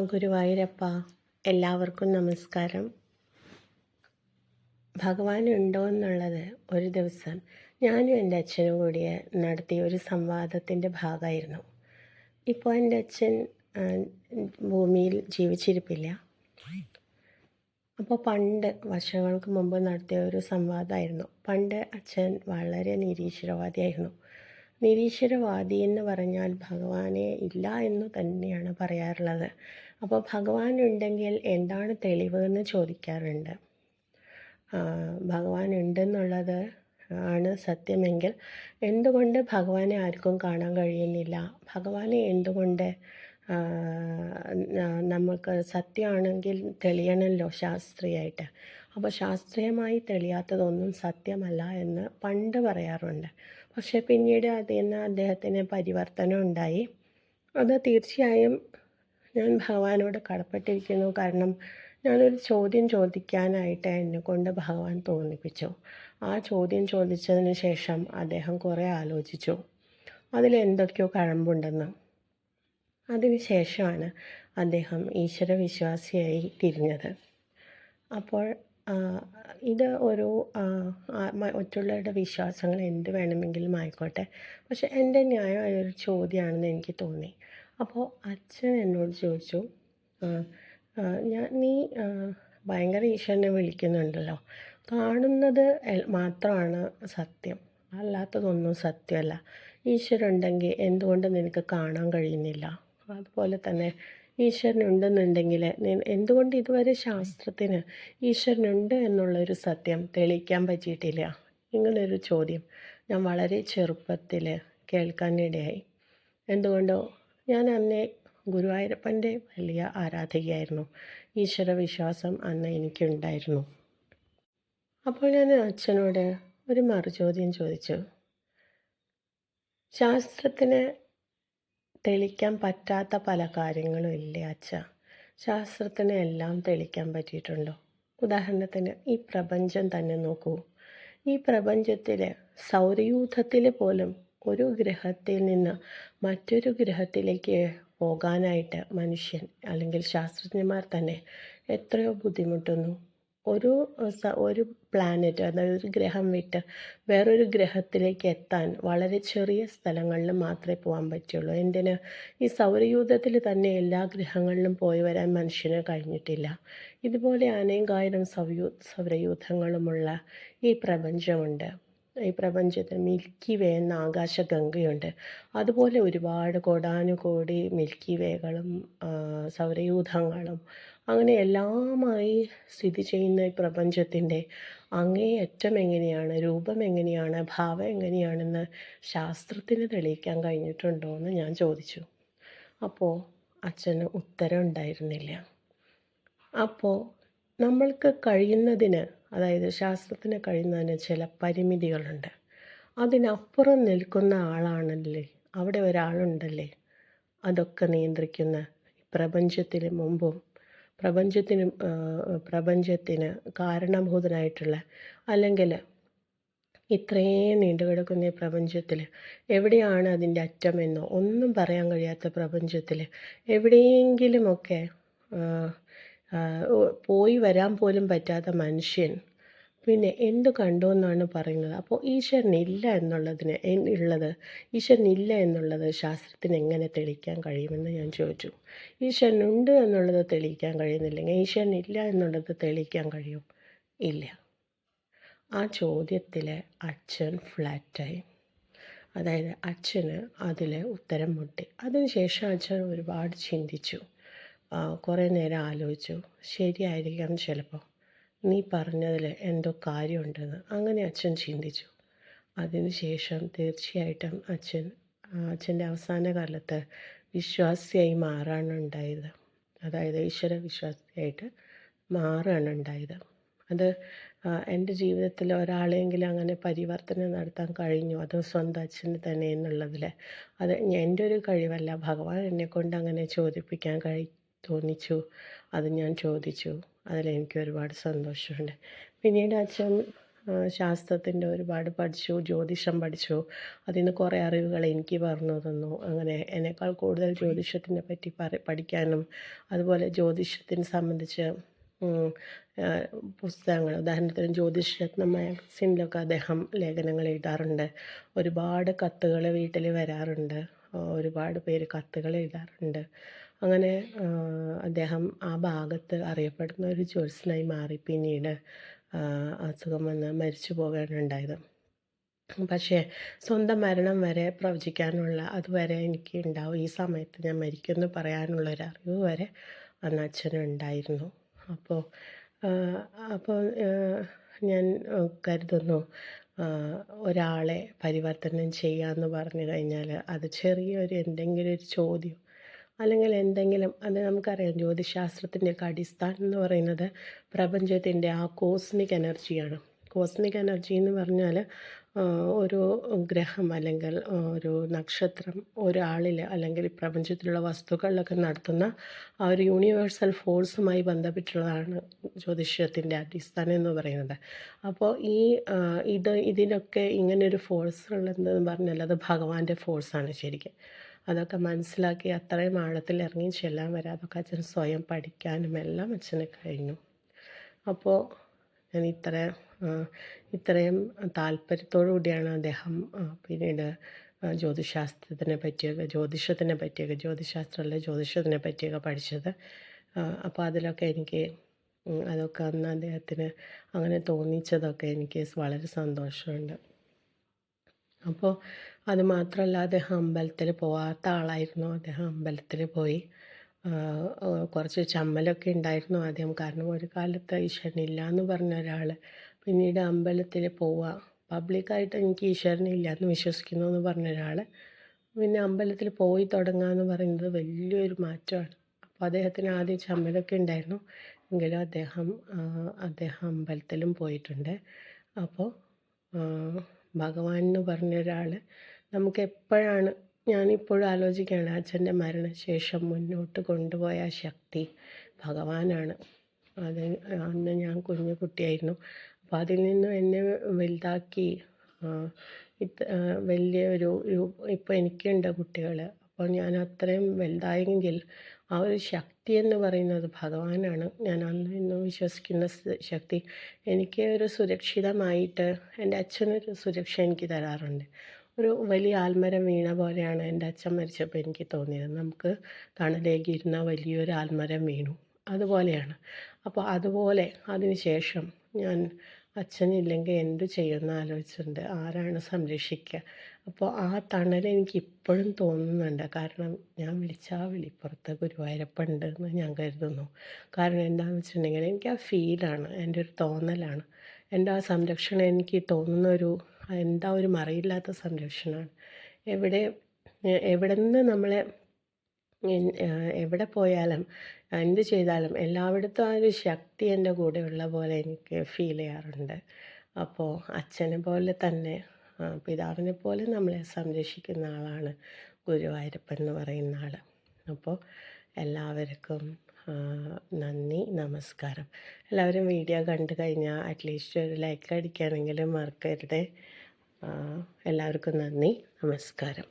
ഗുരുവായൂരപ്പ എല്ലാവർക്കും നമസ്കാരം. ഭഗവാൻ ഉണ്ടോ എന്നുള്ളത് ഒരു ദിവസം ഞാനും എന്റെ അച്ഛനും കൂടി നടത്തിയ ഒരു സംവാദത്തിന്റെ ഭാഗമായിരുന്നു. ഇപ്പോൾ എന്റെ അച്ഛൻ ഭൂമിയിൽ ജീവിച്ചിരിപ്പില്ല. അപ്പോൾ പണ്ട് വർഷങ്ങൾക്ക് മുമ്പ് നടത്തിയ ഒരു സംവാദമായിരുന്നു. പണ്ട് അച്ഛൻ വളരെ നിരീശ്വരവാദിയായിരുന്നു. നിരീശ്വരവാദി എന്ന് പറഞ്ഞാൽ ഭഗവാനെ ഇല്ല എന്ന് തന്നെയാണ് പറയാറുള്ളത്. അപ്പോൾ ഭഗവാൻ ഉണ്ടെങ്കിൽ എന്താണ് തെളിവ് എന്ന് ചോദിക്കാറുണ്ട്. ഭഗവാൻ ഉണ്ടെന്നുള്ളത് ആണ് സത്യമെങ്കിൽ എന്തുകൊണ്ട് ഭഗവാനെ ആർക്കും കാണാൻ കഴിയുന്നില്ല? ഭഗവാനെ എന്തുകൊണ്ട് നമുക്ക് സത്യമാണെങ്കിൽ തെളിയണമല്ലോ ശാസ്ത്രീയമായിട്ട് അപ്പോൾ ശാസ്ത്രീയമായി തെളിയാത്തതൊന്നും സത്യമല്ല എന്ന് പണ്ട് പറയാറുണ്ട്. പക്ഷേ പിന്നീട് അതിൽ നിന്ന് അദ്ദേഹത്തിന് പരിവർത്തനം ഉണ്ടായി. അത് തീർച്ചയായും ഞാൻ ഭഗവാനോട് കടപ്പെട്ടിരിക്കുന്നു. കാരണം ഞാനൊരു ചോദ്യം ചോദിക്കാനായിട്ട് എന്നെ കൊണ്ട് ഭഗവാൻ തോന്നിപ്പിച്ചു. ആ ചോദ്യം ചോദിച്ചതിന് ശേഷം അദ്ദേഹം കുറേ ആലോചിച്ചു. അതിലെന്തൊക്കെയോ കഴമ്പുണ്ടെന്ന്. അതിന് ശേഷമാണ് അദ്ദേഹം ഈശ്വരവിശ്വാസിയായി തിരിഞ്ഞത്. അപ്പോൾ ഇത് മ- മറ്റുള്ളവരുടെ വിശ്വാസങ്ങൾ എന്ത് വേണമെങ്കിലും ആയിക്കോട്ടെ. പക്ഷെ എന്റെ ന്യായമായ ഒരു ചോദ്യമാണെന്ന് എനിക്ക് തോന്നി. അപ്പോൾ അച്ഛൻ എന്നോട് ചോദിച്ചു ഞാൻ നീ ഭയങ്കര ഈശ്വരനെ വിളിക്കുന്നുണ്ടല്ലോ. കാണുന്നത് മാത്രമാണ് സത്യം. അല്ലാത്തതൊന്നും സത്യമല്ല. ഈശ്വരുണ്ടെങ്കിൽ എന്തുകൊണ്ട് നിനക്ക് കാണാൻ കഴിയുന്നില്ല. അതുപോലെ തന്നെ ഈശ്വരനുണ്ടെന്നുണ്ടെങ്കിൽ എന്തുകൊണ്ട് ഇതുവരെ ശാസ്ത്രത്തിന് ഈശ്വരനുണ്ട് എന്നുള്ളൊരു സത്യം തെളിയിക്കാൻ പറ്റിയിട്ടില്ല. ഇങ്ങനൊരു ചോദ്യം ഞാൻ വളരെ ചെറുപ്പത്തിൽ കേൾക്കാനിടയായി എന്തുകൊണ്ടോ ഞാൻ അന്നേ ഗുരുവായൂരപ്പന്റെ വലിയ ആരാധികയായിരുന്നു. ഈശ്വര വിശ്വാസം അന്ന് എനിക്കുണ്ടായിരുന്നു. അപ്പോൾ ഞാൻ അച്ഛനോട് ഒരു മറുചോദ്യം ചോദിച്ചു. ശാസ്ത്രത്തിന് തെളിയിക്കാൻ പറ്റാത്ത പല കാര്യങ്ങളും ഇല്ലേ അച്ഛ? ശാസ്ത്രത്തിന് എല്ലാം തെളിക്കാൻ പറ്റിയിട്ടുണ്ടോ? ഉദാഹരണത്തിന് ഈ പ്രപഞ്ചം തന്നെ നോക്കൂ. ഈ പ്രപഞ്ചത്തിൽ സൗരയൂഥത്തിൽ പോലും ഒരു ഗ്രഹത്തിൽ നിന്ന് മറ്റൊരു ഗ്രഹത്തിലേക്ക് പോകാനായിട്ട് മനുഷ്യൻ അല്ലെങ്കിൽ ശാസ്ത്രജ്ഞന്മാർ തന്നെ എത്രയോ ബുദ്ധിമുട്ടുന്നു. ഒരു ഒരു പ്ലാനറ്റ് അതായത് ഒരു ഗ്രഹം വിട്ട് വേറൊരു ഗ്രഹത്തിലേക്ക് എത്താൻ വളരെ ചെറിയ സ്ഥലങ്ങളിൽ മാത്രമേ പോകാൻ പറ്റുള്ളൂ. എന്തിന്? ഈ സൗരയൂഥത്തിൽ തന്നെ എല്ലാ ഗ്രഹങ്ങളിലും പോയി വരാൻ മനുഷ്യന് കഴിഞ്ഞിട്ടില്ല. ഇതുപോലെ അനേകായിരം സൗയൂ സൗരയൂഥങ്ങളുമുള്ള ഈ പ്രപഞ്ചമുണ്ട്. ഈ പ്രപഞ്ചത്തിൽ മിൽക്കി വേ എന്ന ആകാശഗംഗയുണ്ട്. അതുപോലെ ഒരുപാട് കോടാനുകോടി മിൽക്കി വേകളും സൗരയൂഥങ്ങളും അങ്ങനെ എല്ലാമായി സ്ഥിതി ചെയ്യുന്ന ഈ പ്രപഞ്ചത്തിന്റെ അങ്ങേയറ്റം എങ്ങനെയാണ് രൂപം എങ്ങനെയാണ് ഭാവം എങ്ങനെയാണെന്ന് ശാസ്ത്രത്തിന് തെളിയിക്കാൻ കഴിഞ്ഞിട്ടുണ്ടോ എന്ന് ഞാൻ ചോദിച്ചു. അപ്പോൾ അച്ഛന് ഉത്തരം ഉണ്ടായിരുന്നില്ല. അപ്പോൾ നമ്മൾക്ക് കഴിയുന്നതിന് അതായത് ശാസ്ത്രത്തിന് കഴിയുന്നതിന് ചില പരിമിതികളുണ്ട്. അതിനപ്പുറം നിൽക്കുന്ന ആളാണല്ലേ? അവിടെ ഒരാളുണ്ടല്ലേ? അതൊക്കെ നിയന്ത്രിക്കുന്ന പ്രപഞ്ചത്തിന് മുമ്പും പ്രപഞ്ചത്തിന് പ്രപഞ്ചത്തിന് കാരണഭൂതനായിട്ടുള്ള അല്ലെങ്കിൽ ഇത്രയും നീണ്ടുകിടക്കുന്ന ഈ പ്രപഞ്ചത്തിൽ എവിടെയാണ് അതിന്റെ അറ്റമെന്നോ ഒന്നും പറയാൻ കഴിയാത്ത പ്രപഞ്ചത്തിൽ എവിടെയെങ്കിലുമൊക്കെ പോയി വരാൻ പോലും പറ്റാത്ത മനുഷ്യൻ പിന്നെ എന്ത് കണ്ടു എന്നാണ് പറയുന്നത് അപ്പോൾ ഈശ്വരനില്ല എന്നുള്ളതിന് ഉള്ളത് ഈശ്വരനില്ല എന്നുള്ളത് ശാസ്ത്രത്തിന് എങ്ങനെ തെളിയിക്കാൻ കഴിയുമെന്ന് ഞാൻ ചോദിച്ചു. ഈശ്വരനുണ്ട് എന്നുള്ളത് തെളിയിക്കാൻ കഴിയുന്നില്ലെങ്കിൽ ഈശ്വരനില്ല എന്നുള്ളത് തെളിയിക്കാൻ കഴിയും? ഇല്ല. ആ ചോദ്യത്തിൽ അച്ഛൻ ഫ്ലാറ്റായി. അതായത് അച്ഛന് അതിൽ ഉത്തരം മുട്ടി. അതിനുശേഷം അച്ഛൻ ഒരുപാട് ചിന്തിച്ചു. കുറേ നേരം ആലോചിച്ചു. ശരിയായിരിക്കാം ചിലപ്പോൾ. നീ പറഞ്ഞതിൽ എന്തോ കാര്യമുണ്ടെന്ന് അങ്ങനെ അച്ഛൻ ചിന്തിച്ചു. അതിനുശേഷം തീർച്ചയായിട്ടും അച്ഛൻ അച്ഛന്റെ അവസാന കാലത്ത് വിശ്വാസിയായി മാറാണ് ഉണ്ടായത്. അതായത് ഈശ്വര വിശ്വാസിയായിട്ട് മാറുകയാണ് അത് എന്റെ ജീവിതത്തിൽ ഒരാളെങ്കിലും അങ്ങനെ പരിവർത്തനം നടത്താൻ കഴിഞ്ഞു? അത് സ്വന്തം അച്ഛന് തന്നെ എന്നുള്ളതിൽ അത് എന്റെ ഒരു കഴിവല്ല. ഭഗവാൻ എന്നെക്കൊണ്ട് അങ്ങനെ ചോദിപ്പിക്കാൻ കഴി തോന്നിച്ചു. അത് ഞാൻ ചോദിച്ചു. അതിലെനിക്ക് ഒരുപാട് സന്തോഷമുണ്ട്. പിന്നീട് അച്ഛൻ ശാസ്ത്രത്തിന്റെ ഒരുപാട് പഠിച്ചു ജ്യോതിഷം പഠിച്ചു. അതിൽ നിന്ന് കുറേ അറിവുകൾ എനിക്ക് പറഞ്ഞു തന്നു. അങ്ങനെ എന്നെക്കാൾ കൂടുതൽ ജ്യോതിഷത്തിനെ പറ്റി പറ പഠിക്കാനും അതുപോലെ ജ്യോതിഷത്തിന് സംബന്ധിച്ച് പുസ്തകങ്ങൾ ഉദാഹരണത്തിന് ജ്യോതിഷരത്ന മാഗസിനിലൊക്കെ അദ്ദേഹം ലേഖനങ്ങൾ എഴുതാറുണ്ട്. ഒരുപാട് കത്തുകൾ വീട്ടിൽ വരാറുണ്ട്. ഒരുപാട് പേര് കത്തുകൾ എഴുതാറുണ്ട്. അങ്ങനെ അദ്ദേഹം ആ ഭാഗത്ത് അറിയപ്പെടുന്ന ഒരു ജ്യോത്സ്യനായി മാറി പിന്നീട് അസുഖം വന്ന് മരിച്ചു പോവുകയാണ് ഉണ്ടായത്. പക്ഷേ സ്വന്തം മരണം വരെ പ്രവചിക്കാനുള്ള അതുവരെ എനിക്ക് ഉണ്ടാവും. ഈ സമയത്ത് ഞാൻ മരിക്കുമെന്ന് പറയാനുള്ള ഒരു അറിവ് വരെ അന്ന് അച്ഛനുണ്ടായിരുന്നു അപ്പോൾ അപ്പോൾ ഞാൻ കരുതുന്നു ഒരാളെ പരിവർത്തനം ചെയ്യാമെന്ന് പറഞ്ഞു കഴിഞ്ഞാൽ അത് ചെറിയൊരു എന്തെങ്കിലും ഒരു ചോദ്യം. അല്ലെങ്കിൽ എന്തെങ്കിലും അത് നമുക്കറിയാം ജ്യോതിശാസ്ത്രത്തിന്റെയൊക്കെ അടിസ്ഥാനം എന്ന് പറയുന്നത് പ്രപഞ്ചത്തിന്റെ ആ കോസ്മിക് എനർജിയാണ് കോസ്മിക് എനർജി എന്ന് പറഞ്ഞാൽ ഒരു ഗ്രഹം അല്ലെങ്കിൽ ഒരു നക്ഷത്രം ഒരാളിൽ അല്ലെങ്കിൽ പ്രപഞ്ചത്തിലുള്ള വസ്തുക്കളിലൊക്കെ നടത്തുന്ന ആ ഒരു യൂണിവേഴ്സൽ ഫോഴ്സുമായി ബന്ധപ്പെട്ടുള്ളതാണ് ജ്യോതിഷത്തിന്റെ അടിസ്ഥാനം എന്ന് പറയുന്നത്. അപ്പോൾ ഈ ഇത് ഇതിനൊക്കെ ഇങ്ങനൊരു ഫോഴ്സ് ഉള്ളതെന്ന് പറഞ്ഞാൽ അത് ഭഗവാന്റെ ഫോഴ്സാണ് ശരിക്കും. അതൊക്കെ മനസ്സിലാക്കി അത്രയും ആഴത്തിൽ ഇറങ്ങി ചെല്ലാൻ വരെ. അതൊക്കെ അച്ഛൻ സ്വയം പഠിക്കാനും എല്ലാം അച്ഛന് കഴിഞ്ഞു. അപ്പോൾ ഞാൻ ഇത്ര ഇത്രയും താല്പര്യത്തോടു കൂടിയാണ് അദ്ദേഹം പിന്നീട് ജ്യോതിശാസ്ത്രത്തിനെ പറ്റിയൊക്കെ ജ്യോതിഷത്തിനെ പറ്റിയൊക്കെ ജ്യോതിശാസ്ത്രമല്ല ജ്യോതിഷത്തിനെ പറ്റിയൊക്കെ പഠിച്ചത്. അപ്പോൾ അതിലൊക്കെ എനിക്ക് അതൊക്കെ അന്ന് അദ്ദേഹത്തിന് അങ്ങനെ തോന്നിച്ചതൊക്കെ എനിക്ക് വളരെ സന്തോഷമുണ്ട്. അപ്പോൾ അത് മാത്രമല്ല അദ്ദേഹം അമ്പലത്തിൽ പോവാത്ത ആളായിരുന്നു. അദ്ദേഹം അമ്പലത്തിൽ പോയി. കുറച്ച് ചമ്മലൊക്കെ ഉണ്ടായിരുന്നു ആദ്യം. കാരണം ഒരു കാലത്ത് ഈശ്വരനില്ല എന്ന് പറഞ്ഞ ഒരാൾ പിന്നീട് അമ്പലത്തിൽ പോവുക പബ്ലിക്കായിട്ട് എനിക്ക് ഈശ്വരനില്ല എന്ന് വിശ്വസിക്കുന്നു എന്ന് പറഞ്ഞ ഒരാൾ പിന്നെ അമ്പലത്തിൽ പോയി തുടങ്ങുക എന്ന് പറയുന്നത് വലിയൊരു മാറ്റമാണ്. അപ്പോൾ അദ്ദേഹത്തിന് ആദ്യം ചമ്മലൊക്കെ ഉണ്ടായിരുന്നു. എങ്കിലും അദ്ദേഹം അദ്ദേഹം അമ്പലത്തിലും പോയിട്ടുണ്ട്. അപ്പോൾ ഭഗവാൻ എന്ന് പറഞ്ഞ ഒരാൾ നമുക്ക് എപ്പോഴാണ് ഞാനിപ്പോഴും ആലോചിക്കുകയാണ് അച്ഛന്റെ മരണശേഷം മുന്നോട്ട് കൊണ്ടുപോയ ശക്തി ഭഗവാനാണ്. അത് അന്ന് ഞാൻ കുഞ്ഞു കുട്ടിയായിരുന്നു. അപ്പോൾ അതിൽ നിന്നും എന്നെ വലുതാക്കി വലിയ ഒരു ഇപ്പോൾ എനിക്കുണ്ട് കുട്ടികൾ അപ്പോൾ ഞാൻ അത്രയും വലുതായെങ്കിൽ ആ ഒരു ശക്തി എന്ന് പറയുന്നത് ഭഗവാനാണ്. ഞാൻ അന്ന് ഇന്നും വിശ്വസിക്കുന്ന ശക്തി. എനിക്ക് ഒരു സുരക്ഷിതമായിട്ട് എന്റെ അച്ഛനൊരു സുരക്ഷ എനിക്ക് തരാറുണ്ട്. ഒരു വലിയ ആൽമരം വീണ പോലെയാണ് എന്റെ അച്ഛൻ മരിച്ചപ്പോൾ എനിക്ക് തോന്നിയത്. നമുക്ക് തണലേകിയിരുന്ന വലിയൊരു ആൽമരം വീണു. അതുപോലെയാണ്. അപ്പോൾ അതുപോലെ അതിനുശേഷം ഞാൻ അച്ഛനില്ലെങ്കിൽ എന്ത് ചെയ്യുമെന്ന് ആലോചിച്ചിട്ടുണ്ട്. ആരാണ് സംരക്ഷിക്കുക? അപ്പോൾ ആ തണൽ എനിക്ക് ഇപ്പോഴും തോന്നുന്നുണ്ട്. കാരണം ഞാൻ വിളിച്ച ആ വിളിപ്പുറത്ത് ഗുരുവായൂരപ്പുണ്ട് എന്ന് ഞാൻ കരുതുന്നു. കാരണം എന്താണെന്ന് വെച്ചിട്ടുണ്ടെങ്കിൽ എനിക്ക് ആ ഫീലാണ് എന്റെ ഒരു തോന്നലാണ്. എന്റെ ആ സംരക്ഷണം എനിക്ക് തോന്നുന്ന ഒരു എന്താ ഒരു മറയില്ലാത്ത സംരക്ഷണമാണ്. എവിടെ എവിടെ നിന്ന് നമ്മളെ എവിടെ പോയാലും എന്ത് ചെയ്താലും എല്ലായിടത്തും ആ ഒരു ശക്തി എന്റെ കൂടെ ഉള്ള പോലെ എനിക്ക് ഫീൽ ചെയ്യാറുണ്ട്. അപ്പോൾ അച്ഛനെ പോലെ തന്നെ പിതാവിനെ പോലെ നമ്മളെ സംരക്ഷിക്കുന്ന ആളാണ് ഗുരുവായൂരപ്പൻ എന്ന് പറയുന്ന ആൾ അപ്പോൾ എല്ലാവർക്കും നന്ദി നമസ്കാരം. എല്ലാവരും വീഡിയോ കണ്ടു കഴിഞ്ഞാൽ അറ്റ്ലീസ്റ്റ് ഒരു ലൈക്ക് അടിക്കുകയാണെങ്കിലും മറക്കരുത്. എല്ലാവർക്കും നന്ദി നമസ്കാരം.